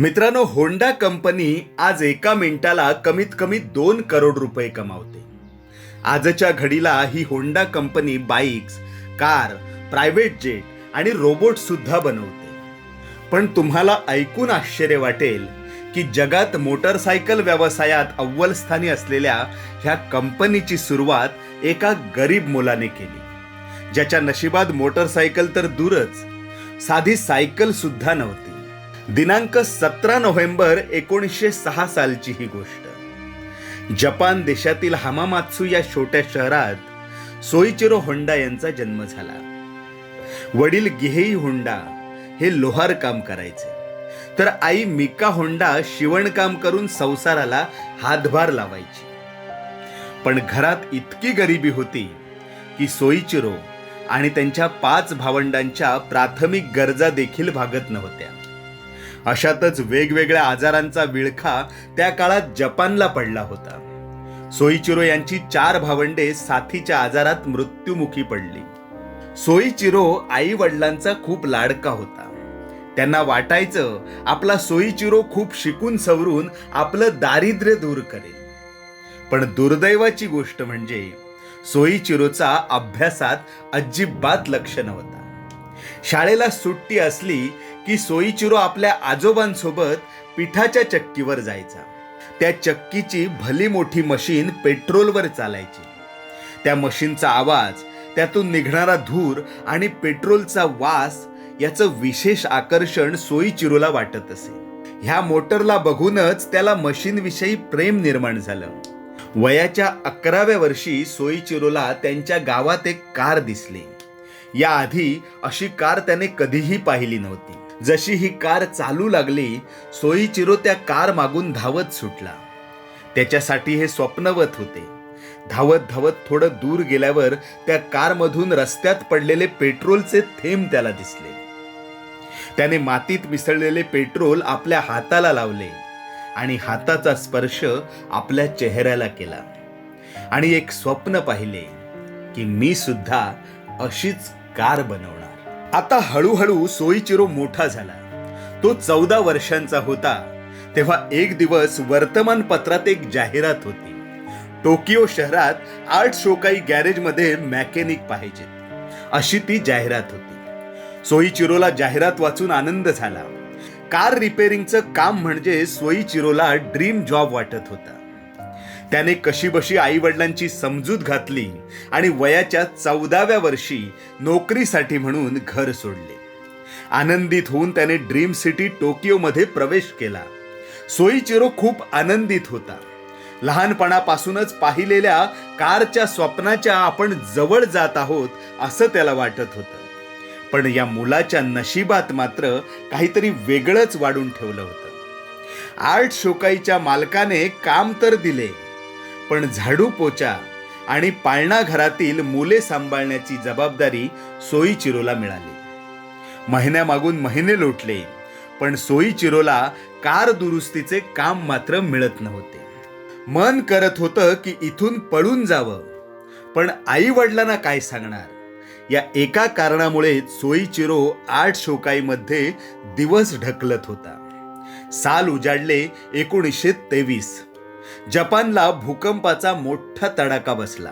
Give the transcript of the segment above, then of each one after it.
मित्रांनो Honda company आज एका मिनिटाला कमीत कमी दोन करोड रुपये कमावते. आजच्या घडीला ही Honda company bikes car private jet आणि रोबोट सुद्धा बनवते. पण तुम्हाला ऐकून आश्चर्य वाटेल की जगात मोटरसायकल व्यवसायात अव्वल स्थानी असलेल्या ह्या कंपनीची सुरुवात एका गरीब मुलाने केली. ज्याच्या नशिबात मोटरसायकल तर दूरच साधी सायकल सुद्धा नव्हती. दिनांक सतरा नोव्हेंबर एकोणीसशे सहा सालची ही गोष्ट. जपान देशातील हामामात्सू या छोट्या शहरात सोईचिरो होंडा यांचा जन्म झाला. वडील गिहेई होंडा हे लोहार काम करायचे. तर आई मिका होंडा शिवणकाम करून संसाराला हातभार लावायची. पण घरात इतकी गरिबी होती की सोईचिरो आणि त्यांच्या पाच भावंडांच्या प्राथमिक गरजा देखील भागत नव्हत्या. अशातच वेगवेगळ्या आजारांचा विळखा त्या काळात जपानला पडला होता. सोईचिरो यांची चार भावंडे साथीच्या आजारात मृत्युमुखी पडली. सोईचिरो आई वडिलांचा खूप लाडका होता. त्यांना वाटायचं आपला सोईचिरो खूप शिकून सवरून आपलं दारिद्र्य दूर करेल. पण दुर्दैवाची गोष्ट म्हणजे सोईचिरोचा अभ्यासात अजिबात लक्ष नव्हता. शाळेला सुट्टी असली की सोईचिरो आपल्या आजोबांसोबत पिठाच्या चक्कीवर जायचा. त्या चक्कीची भली मोठी मशीन पेट्रोलवर चालायची. त्या मशीनचा आवाज त्यातून निघणारा धूर आणि पेट्रोलचा वास याचं विशेष आकर्षण सोईचिरोला वाटत असे. ह्या मोटरला बघूनच त्याला मशीनविषयी प्रेम निर्माण झालं. वयाच्या अकराव्या वर्षी सोईचिरोला त्यांच्या गावात एक कार दिसली. याआधी अशी कार त्याने कधीही पाहिली नव्हती. जशी ही कार चालू लागली सोईचिरो त्या कार मागून धावत सुटला. त्याच्यासाठी हे स्वप्नवत होते. धावत धावत थोडं दूर गेल्यावर त्या कारमधून रस्त्यात पडलेले पेट्रोलचे थेंब त्याला दिसले. त्याने मातीत मिसळलेले पेट्रोल आपल्या हाताला लावले आणि हाताचा स्पर्श आपल्या चेहऱ्याला केला. आणि एक स्वप्न पाहिले की मी सुद्धा अशीच कार बनवणार. आता हळूहळू सोईचिरो मोठा झाला. तो चौदा वर्षांचा होता तेव्हा एक दिवस वर्तमानपत्रात एक जाहिरात होती. टोकियो शहरात आर्ट शोकाई गॅरेजमध्ये मॅकॅनिक पाहिजे अशी ती जाहिरात होती. सोईचिरोला जाहिरात वाचून आनंद झाला. कार रिपेअरिंगचं काम म्हणजे सोईचिरोला ड्रीम जॉब वाटत होता. त्याने कशीबशी आई वडिलांची समजूत घातली आणि वयाच्या चौदाव्या वर्षी नोकरीसाठी म्हणून घर सोडले. आनंदित होऊन त्याने ड्रीम सिटी टोकियोमध्ये प्रवेश केला. सोईचिरो खूप आनंदित होता. लहानपणापासूनच पाहिलेल्या कारच्या स्वप्नाच्या आपण जवळ जात आहोत असं त्याला वाटत होतं. पण या मुलाच्या नशिबात मात्र काहीतरी वेगळंच वाढून ठेवलं होतं. आर्ट शोकाईच्या मालकाने काम तर दिले पण झाडू पोचा आणि पाळणा घरातील मुले सांभाळण्याची जबाबदारी सोईचिरोला मिळाली. महिन्यामागून महिने लोटले पण सोईचिरोला कार दुरुस्तीचे काम मात्र मिळत नव्हते. मन करत होतं की इथून पळून जावं पण आई वडिलांना काय सांगणार? या एका कारणामुळे सोईचिरो आठ शोकाईमध्ये दिवस ढकलत होता. साल उजाडले एकोणीसशे तेवीस. जपानला भूकंपाचा मोठा तडाखा बसला.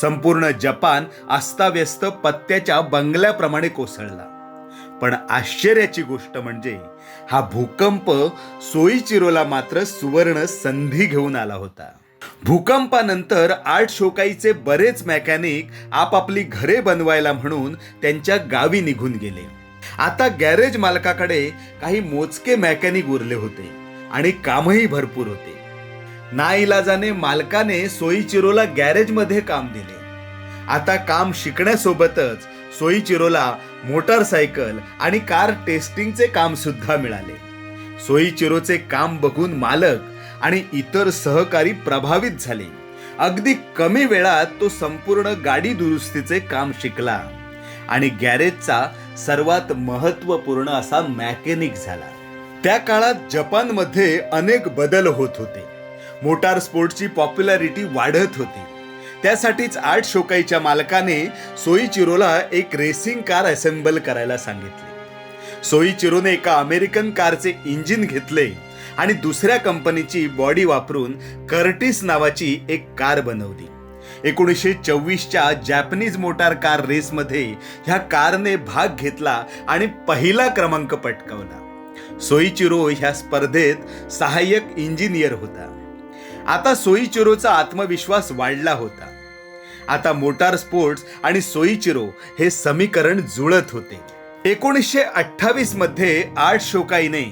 संपूर्ण जपान अस्ताव्यस्त पत्त्याच्या बंगल्याप्रमाणे कोसळला. पण आश्चर्याची गोष्ट म्हणजे हा भूकंप सोईचिरोला मात्र सुवर्ण संधी घेऊन आला होता. भूकंपानंतर आठ शोकाईचे बरेच मेकॅनिक आपापली घरे बनवायला म्हणून त्यांच्या गावी निघून गेले. आता गॅरेज मालकाकडे काही मोजके मेकॅनिक उरले होते आणि कामही भरपूर होते. नाईलाजाने मालकाने सोईचिरोला गॅरेजमध्ये काम दिले. आता काम शिकण्यासोबतच सोईचिरोला मोटारसायकल आणि कार टेस्टिंगचे काम सुद्धा मिळाले. सोईचिरोचे काम बघून मालक आणि इतर सहकारी प्रभावित झाले. अगदी कमी वेळात तो संपूर्ण गाडी दुरुस्तीचे काम शिकला आणि गॅरेजचा सर्वात महत्त्वपूर्ण असा मॅकॅनिक झाला. त्या काळात जपानमध्ये अनेक बदल होत होते. मोटार स्पोर्टची पॉप्युलॅरिटी वाढत होती. त्यासाठीच आर्ट शोकाईच्या मालकाने सोईचिरोला एक रेसिंग कार असेंबल करायला सांगितली. सोईचिरोने एका अमेरिकन कारचे इंजिन घेतले आणि दुसऱ्या कंपनीची बॉडी वापरून कर्टिस नावाची एक कार बनवली. एकोणीसशे चोवीसच्या जॅपनीज मोटार कार रेसमध्ये ह्या कारने भाग घेतला आणि पहिला क्रमांक पटकावला. सोईचिरो ह्या स्पर्धेत सहाय्यक इंजिनियर होता. आता सोईचिरोचा आत्मविश्वास वाढला होता. आता मोटार स्पोर्ट्स आणि सोईचिरो हे समीकरण जुळत होते. एकोणीसशे अठ्ठावीसमध्ये आर्ट शोकाईने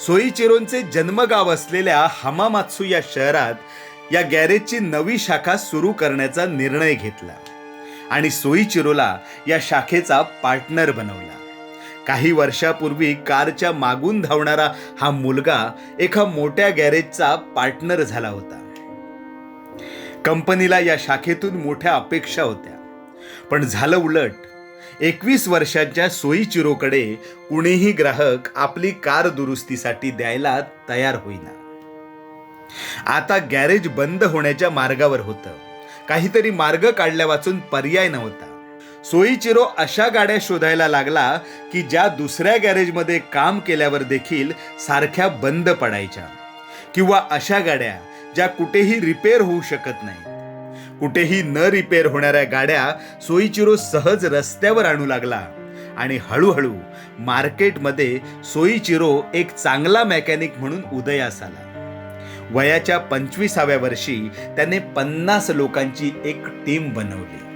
सोईचिरोंचे जन्मगाव असलेल्या हमामात्सू या शहरात या गॅरेजची नवी शाखा सुरू करण्याचा निर्णय घेतला आणि सोईचिरोला या शाखेचा पार्टनर बनवला. काही वर्षापूर्वी कारच्या मागून धावणारा हा मुलगा एका मोठ्या गॅरेजचा पार्टनर झाला होता. कंपनीला या शाखेतून मोठ्या अपेक्षा होत्या. पण झालं उलट. एकवीस वर्षांच्या सोयीचिरोकडे कुणीही ग्राहक आपली कार दुरुस्तीसाठी द्यायला तयार होईना. आता गॅरेज बंद होण्याच्या मार्गावर होतं. काहीतरी मार्ग काढल्या वाचून पर्याय नव्हता. सोयीचिरो अशा गाड्या शोधायला लागला की ज्या दुसऱ्या गॅरेजमध्ये काम केल्यावर देखील सारख्या बंद पडायच्या. किंवा अशा गाड्या ज्या कुठेही रिपेअर होऊ शकत नाहीत. कुठेही न रिपेअर होणाऱ्या गाड्या सोयीचिरो सहज रस्त्यावर आणू लागला आणि हळूहळू मार्केटमध्ये सोयीचिरो एक चांगला मेकॅनिक म्हणून उदयास आला. वयाच्या पंचवीसाव्या वर्षी त्याने पन्नास लोकांची एक टीम बनवली.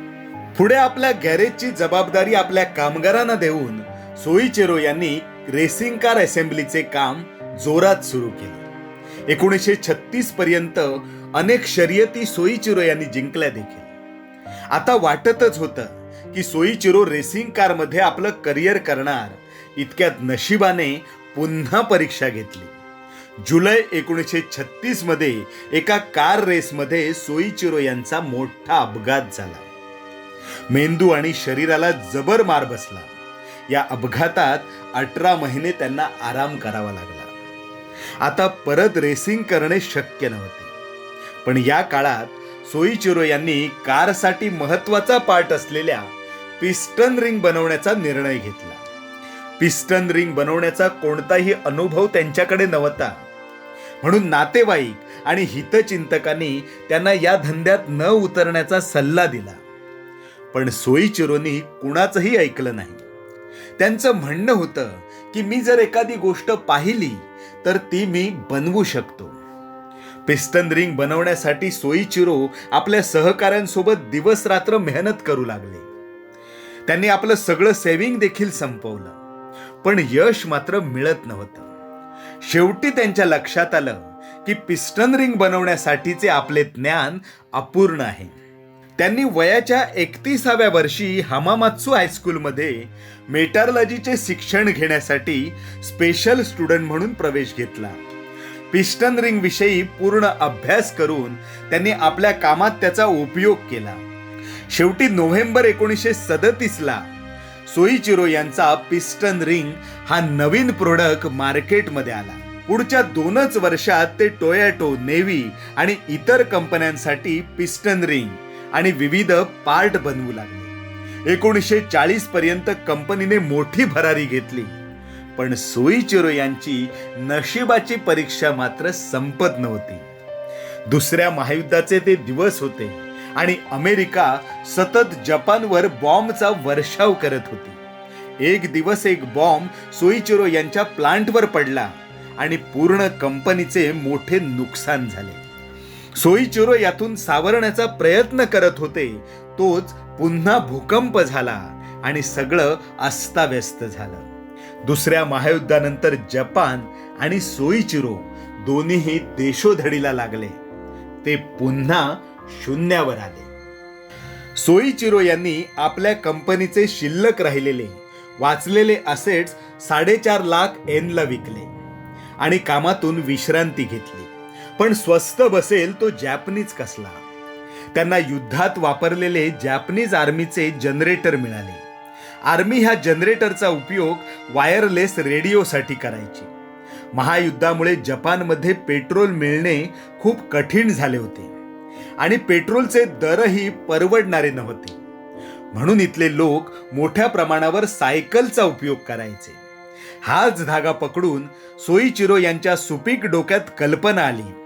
पुढे आपल्या गॅरेजची जबाबदारी आपल्या कामगारांना देऊन सोईचेरो यांनी रेसिंग कार असेंब्लीचे काम जोरात सुरू केले. एकोणीसशे छत्तीस पर्यंत अनेक शर्यती सोईचिरो यांनी जिंकल्या देखील. आता वाटतच होतं की सोईचिरो रेसिंग कारमध्ये आपलं करिअर करणार इतक्यात नशिबाने पुन्हा परीक्षा घेतली. जुलै एकोणीसशे छत्तीसमध्ये एका कार रेसमध्ये सोईचिरो यांचा मोठा अपघात झाला. मेंदू आणि शरीराला जबर मार बसला. या अपघातात अठरा महिने त्यांना आराम करावा लागला. आता परत रेसिंग करणे शक्य नव्हते. पण या काळात सोईचिरो यांनी कारसाठी महत्त्वाचा पार्ट असलेल्या पिस्टन रिंग बनवण्याचा निर्णय घेतला. पिस्टन रिंग बनवण्याचा कोणताही अनुभव त्यांच्याकडे नव्हता. म्हणून नातेवाईक आणि हितचिंतकांनी त्यांना या धंद्यात न उतरण्याचा सल्ला दिला. पण सोईचिरोनी कुणाचंही ऐकलं नाही. त्यांचं म्हणणं होतं की मी जर एखादी गोष्ट पाहिली तर ती मी बनवू शकतो. पिस्टन रिंग बनवण्यासाठी सोईचिरो आपल्या सहकाऱ्यांसोबत दिवस रात्र मेहनत करू लागले. त्यांनी आपलं सगळं सेव्हिंग देखील संपवलं. पण यश मात्र मिळत नव्हतं. शेवटी त्यांच्या लक्षात आलं की पिस्टन रिंग बनवण्यासाठीचे आपले ज्ञान अपूर्ण आहे. त्यांनी वयाच्या एकतीसाव्या वर्षी हमामात्सू हायस्कूलमध्ये मेटारलॉजीचे शिक्षण घेण्यासाठी स्पेशल स्टुडंट म्हणून प्रवेश घेतला. पिस्टन रिंग विषयी पूर्ण अभ्यास करून त्यांनी आपल्या कामात त्याचा उपयोग केला. शेवटी नोव्हेंबर एकोणीसशे सदतीसला सोईचिरो यांचा पिस्टन रिंग हा नवीन प्रोडक्ट मार्केटमध्ये आला. पुढच्या दोनच वर्षात ते टोयॅटो नेव्ही आणि इतर कंपन्यांसाठी पिस्टन रिंग आणि विविध पार्ट बनवू लागले. एकोणीसशे चाळीस पर्यंत कंपनीने मोठी भरारी घेतली. पण सोईचिरो यांची नशिबाची परीक्षा मात्र संपत नव्हती. दुसऱ्या महायुद्धाचे ते दिवस होते आणि अमेरिका सतत जपानवर बॉम्बचा वर्षाव करत होती. एक दिवस एक बॉम्ब सोईचिरो यांच्या प्लांटवर पडला आणि पूर्ण कंपनीचे मोठे नुकसान झाले. सोईचिरो यातून सावरण्याचा प्रयत्न करत होते. तोच पुन्हा भूकंप झाला आणि सगळं अस्ताव्यस्त झालं. दुसऱ्या महायुद्धानंतर जपान आणि सोईचिरो दोन्हीही देशोधडीला लागले. ते पुन्हा शून्यावर आले. सोईचिरो यांनी आपल्या कंपनीचे शिल्लक राहिलेले वाचलेले असेट्स साडेचार लाख एनला विकले आणि कामातून विश्रांती घेतली. पण स्वस्त बसेल तो जॅपनीज कसला. त्यांना युद्धात वापरलेले जॅपनीज आर्मीचे जनरेटर मिळाले. आर्मी ह्या जनरेटरचा उपयोग वायरलेस रेडिओसाठी करायची. महायुद्धामुळे जपानमध्ये पेट्रोल मिळणे खूप कठीण झाले होते. आणि पेट्रोलचे दरही परवडणारे नव्हते. म्हणून इथले लोक मोठ्या प्रमाणावर सायकलचा उपयोग करायचे. हाच धागा पकडून सोईचिरो यांच्या सुपीक डोक्यात कल्पना आली.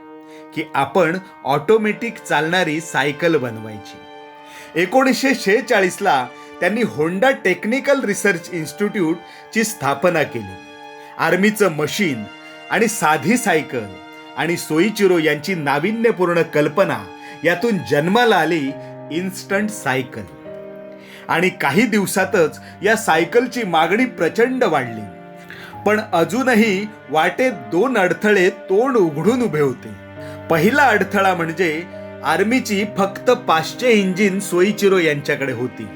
की आपण ऑटोमॅटिक चालणारी सायकल बनवायची. एकोणीसशे शेहेचाळीसला त्यांनी होंडा टेक्निकल रिसर्च इन्स्टिट्यूट ची स्थापना केली. आर्मीचं मशीन आणि साधी सायकल आणि सोईचिरो यांची नाविन्यपूर्ण कल्पना यातून जन्माला आली इन्स्टंट सायकल आणि काही दिवसातच या सायकलची मागणी प्रचंड वाढली. पण अजूनही वाटेत दोन अडथळे तोंड उघडून उभे होते. पहिला अडथळा म्हणजे आर्मीची फक्त पाचशे इंजिन सोईचिरो यांच्याकडे होती.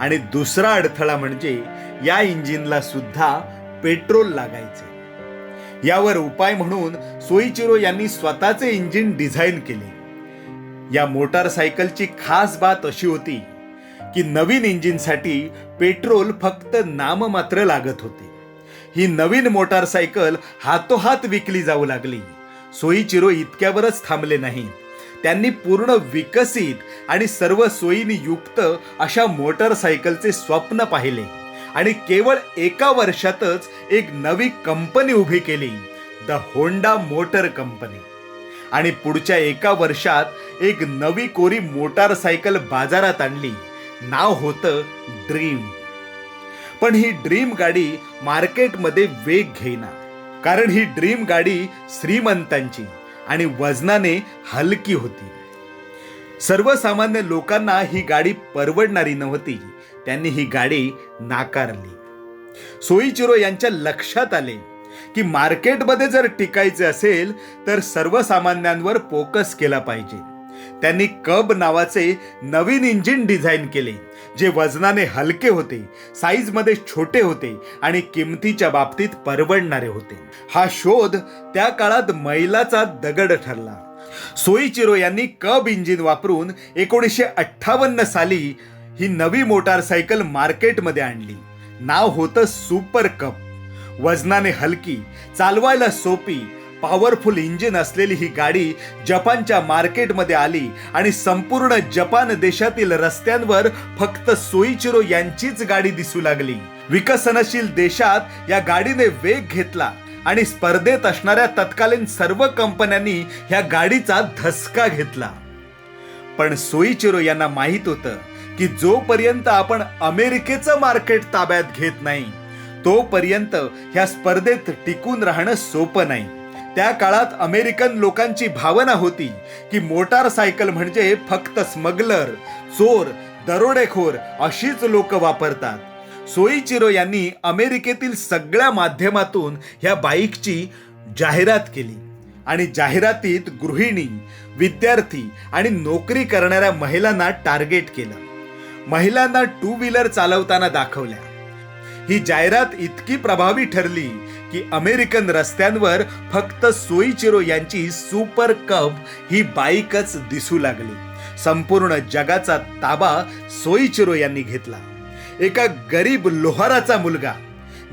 आणि दुसरा अडथळा म्हणजे या इंजिनला सुद्धा पेट्रोल लागायचे. यावर उपाय म्हणून सोईचिरो यांनी स्वतःचे इंजिन डिझाईन केले. या मोटारसायकलची खास बात अशी होती की नवीन इंजिनसाठी पेट्रोल फक्त नाममात्र लागत होते. ही नवीन मोटारसायकल हातोहात विकली जाऊ लागली. सोयीचिरो इतक्यावरच थांबले नाहीत. त्यांनी पूर्ण विकसित आणि सर्व सोयीनी युक्त अशा मोटरसायकलचे स्वप्न पाहिले आणि केवळ एका वर्षातच एक नवी कंपनी उभी केली द होंडा मोटर कंपनी. आणि पुढच्या एका वर्षात एक नवी कोरी मोटारसायकल बाजारात आणली. नाव होतं ड्रीम. पण ही ड्रीम गाडी मार्केटमध्ये वेग घेईना. कारण ही ड्रीम गाडी श्रीमंतांची आणि वजनाने हलकी होती. सर्वसामान्य लोकांना ही गाडी परवडणारी नव्हती. त्यांनी ही गाडी नाकारली. सोईचिरो यांच्या लक्षात आले की मार्केटमध्ये जर टिकायचे असेल तर सर्वसामान्यांवर फोकस केला पाहिजे. त्यांनी कब नावाचे नवीन इंजिन डिझाईन केले जे वजनाने हलके होते साईजमध्ये छोटे होते आणि किमतीच्या बाबतीत परवडणारे होते. हा शोध त्या काळात मैलाचा दगड ठरला. सोईचिरो यांनी कब इंजिन वापरून एकोणीसशे अठ्ठावन्न साली ही नवी मोटारसायकल मार्केटमध्ये आणली. नाव होतं सुपर कप. वजनाने हलकी चालवायला सोपी पॉवरफुल इंजिन असलेली ही गाडी जपानच्या मार्केटमध्ये आली आणि संपूर्ण जपान देशातील रस्त्यांवर फक्त सोईचिरो यांचीच गाडी दिसू लागली. विकसनशील देशात या गाडीने वेग घेतला आणि स्पर्धेत असणाऱ्या तत्कालीन सर्व कंपन्यांनी ह्या गाडीचा धसका घेतला. पण सोईचिरो यांना माहीत होतं की जोपर्यंत आपण अमेरिकेचं मार्केट ताब्यात घेत नाही तोपर्यंत ह्या स्पर्धेत टिकून राहणं सोपं नाही. त्या काळात अमेरिकन लोकांची भावना होती की मोटारसायकल म्हणजे फक्त स्मगलर चोर दरोडेखोर अशीच लोक वापरतात. सोईचिरो यांनी अमेरिकेतील सगळ्या माध्यमातून ह्या बाईकची जाहिरात केली आणि जाहिरातीत गृहिणी विद्यार्थी आणि नोकरी करणाऱ्या महिलांना टार्गेट केलं. महिलांना टू व्हीलर चालवताना दाखवल्या. ही जाहिरात इतकी प्रभावी ठरली की अमेरिकन रस्त्यांवर फक्त सोईचिरो यांची सुपर कप ही बाईकच दिसू लागली. संपूर्ण जगाचा ताबा सोईचिरो यांनी घेतला. एका गरीब लोहाराचा मुलगा.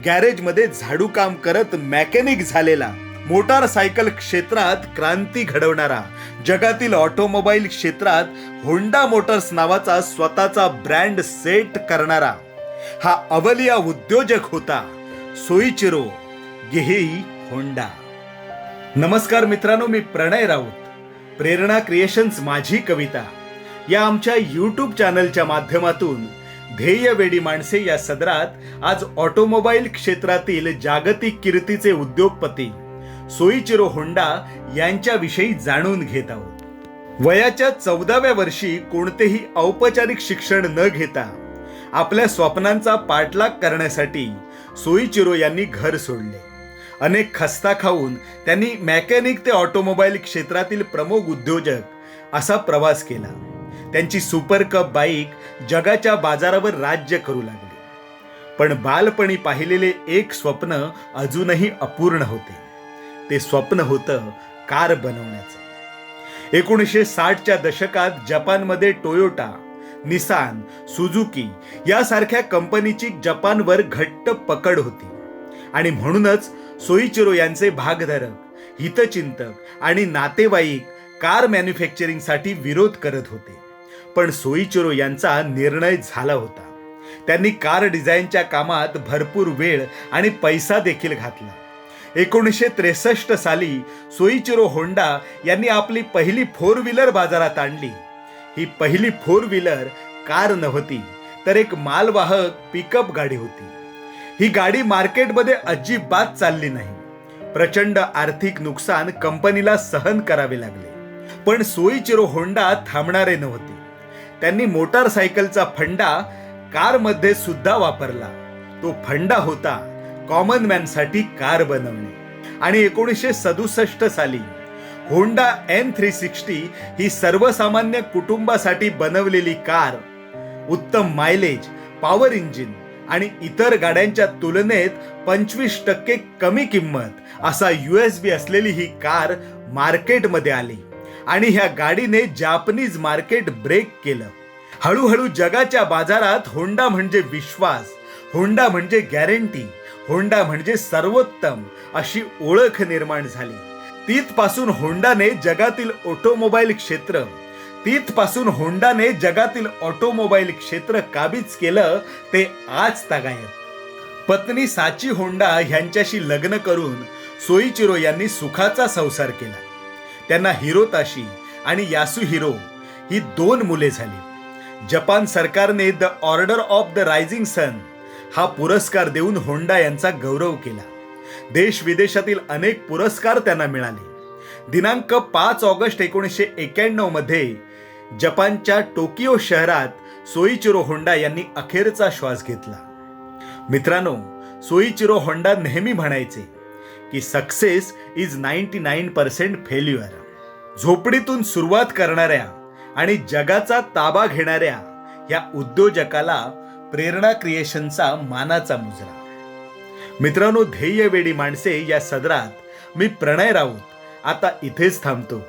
गॅरेजमध्ये झाडू काम करत मॅकॅनिक झालेला. मोटारसायकल क्षेत्रात क्रांती घडवणारा. जगातील ऑटोमोबाईल क्षेत्रात होंडा मोटर्स नावाचा स्वतःचा ब्रँड सेट करणारा. हा अवलिया उद्योजक होता. सोईचिरो गेहेई होंडा. नमस्कार मित्रांनो मी प्रणय राऊत. प्रेरणा क्रिएशन्स माझी कविता. या आमच्या यूट्यूब चॅनलच्या माध्यमातून ध्येय वेडी माणसे या सदरात आज ऑटोमोबाईल क्षेत्रातील जागतिक कीर्तीचे उद्योगपती सोईचिरो होंडा यांच्याविषयी जाणून घेत आहोत. वयाच्या चौदाव्या वर्षी कोणतेही औपचारिक शिक्षण न घेता आपल्या स्वप्नांचा पाठलाग करण्यासाठी सोईचिरो यांनी घर सोडले. अनेक खस्ता खाऊन त्यांनी मेकॅनिक ते ऑटोमोबाईल क्षेत्रातील प्रमुख उद्योजक असा प्रवास केला. त्यांची सुपर कप बाईक जगाच्या बाजारावर राज्य करू लागली. पण बालपणी पाहिलेले एक स्वप्न अजूनही अपूर्ण होते. ते स्वप्न होतं कार बनवण्याचं. एकोणीसशे साठच्या दशकात जपानमध्ये टोयोटा निसान सुझुकी यासारख्या कंपनीची जपानवर घट्ट पकड होती. आणि म्हणूनच सोईचिरो यांचे भागधारक हितचिंतक आणि नातेवाईक कार मॅन्युफॅक्चरिंगसाठी विरोध करत होते. पण सोईचिरो यांचा निर्णय झाला होता. त्यांनी कार डिझाईनच्या कामात भरपूर वेळ आणि पैसा देखील घातला. एकोणीसशे त्रेसष्ट साली सोईचिरो होंडा यांनी आपली पहिली फोर व्हीलर बाजारात आणली. ही पहिली फोर व्हीलर कार नव्हती तर एक मालवाहक पिकअप गाडी होती. ही गाडी मार्केटमध्ये अजिबात चालली नाही. प्रचंड आर्थिक नुकसान कंपनीला सहन करावे लागले. पण सोईचिरो होंडा थांबणारे नव्हते. त्यांनी मोटारसायकलचा फंडा कारमध्ये सुद्धा वापरला. तो फंडा होता कॉमन मॅनसाठी कार बनवणे. आणि एकोणीसशे सदुसष्ट साली होंडा एन थ्री सिक्स्टी ही सर्वसामान्य कुटुंबासाठी बनवलेली कार उत्तम मायलेज पॉवर इंजिन आणि इतर गाड्यांच्या तुलनेत पंचवीस टक्के कमी किंमत असा बी असलेली ही कार मार्केटमध्ये आली. आणि ह्या गाडीने जापनीज मार्केट ब्रेक केलं. हळूहळू जगाच्या बाजारात होंडा म्हणजे विश्वास होंडा म्हणजे गॅरंटी होंडा म्हणजे सर्वोत्तम अशी ओळख निर्माण झाली. तिथपासून होंडाने जगातील ऑटोमोबाईल क्षेत्र तिथपासून होंडाने जगातील ऑटोमोबाईल क्षेत्र काबीज केलं ते आज तागायत पत्नी साची होंडा ह्यांच्याशी लग्न करून सोईचिरो यांनी सुखाचा संसार केला. त्यांना हिरोताशी आणि यासू हिरो ही दोन मुले झाली. जपान सरकारने the Order of the Rising Sun हा पुरस्कार देऊन होंडा यांचा गौरव केला. देश विदेशातील अनेक पुरस्कार त्यांना मिळाले. दिनांक पाच ऑगस्ट एकोणीसशे एक्याण्णवमध्ये जपानच्या टोकियो शहरात सोईचिरो होंडा यांनी अखेरचा श्वास घेतला. मित्रांनो सोईचिरो होंडा नेहमी म्हणायचे की success is ninety nine percent failure झोपडीतून सुरुवात करणाऱ्या आणि जगाचा ताबा घेणाऱ्या या उद्योजकाला प्रेरणा क्रिएशनचा मानाचा मुजरा. मित्रांनो ध्येयवेडी माणसे या सदरात मी प्रणय राऊत आता इथेच थांबतो.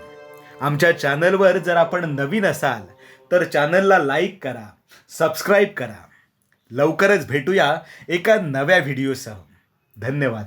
आमच्या चॅनलवर जर आपण नवीन असाल तर चॅनलला लाईक करा सबस्क्राईब करा. लवकरच भेटूया एका नव्या व्हिडिओसह. धन्यवाद.